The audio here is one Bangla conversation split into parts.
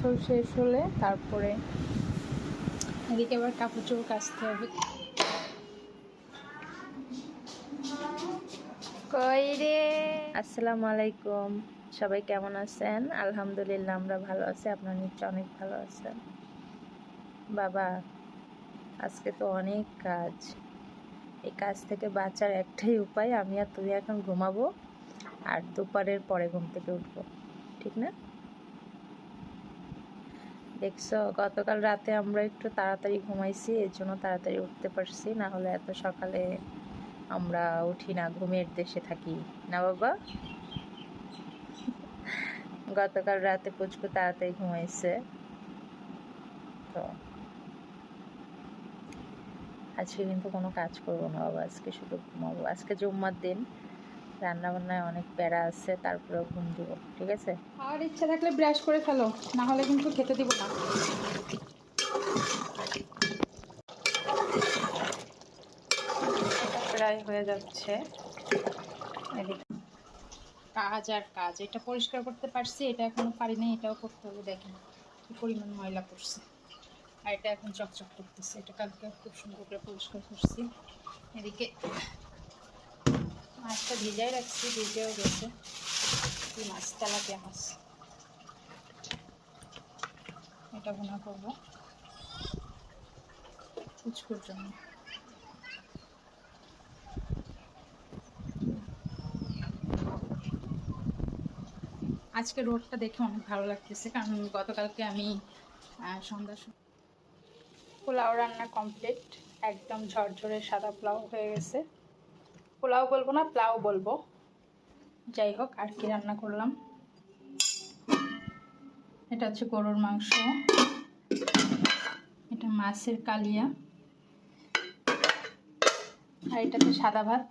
গোসল শেষ হলে তারপরে এদিকে আবার কাপড় চোপড় কাচতে হবে। কই আসসালামু আলাইকুম। সবাই কেমন আছেন? আলহামদুলিল্লাহ, আমরা ভালো আছি। আপনার নিশ্চয় অনেক ভালো আছেন। বাবা, আজকে তো অনেক কাজ। এই কাজ থেকে বাঁচার একটাই উপায়, আমি আর তুমি এখন ঘুমাবো, আর দুপুরের পরে ঘুম থেকে উঠবো। ঠিক না? দেখছ, গতকাল রাতে আমরা একটু তাড়াতাড়ি ঘুমাইছি, এর জন্য তাড়াতাড়ি উঠতে পারছি, না হলে এত সকালে আমরা উঠি না, ঘুমের দেশে থাকি, না বাবা? গতকাল রাতে পুচকু তাড়াতাড়ি ঘুমাইছে, তো আজকে কিন্তু কোনো কাজ করব না বাবা, আজকে শুধু ঘুমাবো, আজকে জুম্মার দিন। রান্না বান্নায় অনেক প্যারা আছে তারপরেও ঘুম দিব ঠিক আছে? আর ইচ্ছা থাকলে ব্রাশ করে ফেলো না হলে কিন্তু খেতে দিব না। প্রায় হয়ে যাচ্ছে। এদিকে কাজ আর কাজ এটা পরিষ্কার করতে পারছি এটা এখনও পারি নাই এটাও করতে হবে দেখেন কি পরিমাণ ময়লা পড়ছে। আর এটা এখন চকচক করতেছে এটা কালকে খুব সুন্দর করে পরিষ্কার করছি। এদিকে মাছটা ভিজাই রাখছি, ভিজেও গেছে। কি মাছ তেলাপিয়া মাছ এটা ভুনা করব। কুচকুর জন্য। আজকে রোডটা দেখে অনেক ভালো লাগতেছে, কারণ গতকালকে আমি সন্ধ্যা পোলাও রান্না কমপ্লিট। একদম ঝরঝরে সাদা পোলাও হয়ে গেছে। পোলাও বলব না, পোলাও বলব। যাই হোক আর কি রান্না করলাম? এটা হচ্ছে গরুর মাংস। এটা মাছের কালিয়া। আর এটা হচ্ছে সাদা ভাত।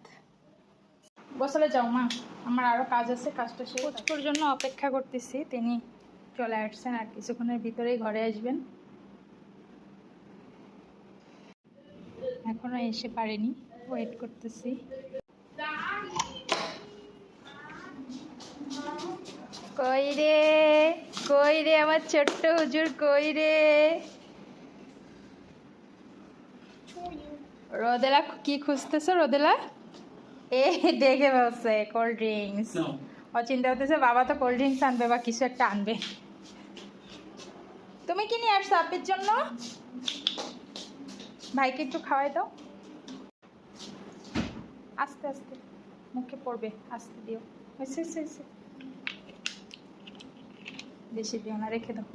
গোসলে যাও, মা। আমার আরও কাজ আছে, কাজটা শেষ পুচকুর জন্য অপেক্ষা করতেছি, তিনি চলে আসছেন আর কিছুক্ষণের ভিতরেই ঘরে আসবেন। এখনও এসে পারেনি ওয়েট করতেছি। কই রে? কই রে আমার ছোট্ট হুজুর কই রে? রোদেলা কি খুঁজতেছো রোদেলা? এ দেখে বলছে কোল্ড ড্রিঙ্কস ও চিন্তা করতেছে বাবা তো কোল্ড ড্রিঙ্কস আনবে বা কিছু একটা আনবে। তুমি কি নিয়ে আসছো আপির জন্য? ভাইকে একটু খাওয়াই দাও। আস্তে আস্তে। মুখে পড়বে আস্তে দিও। হয়েছে হয়েছে। বেশি দিও না রেখে দাও।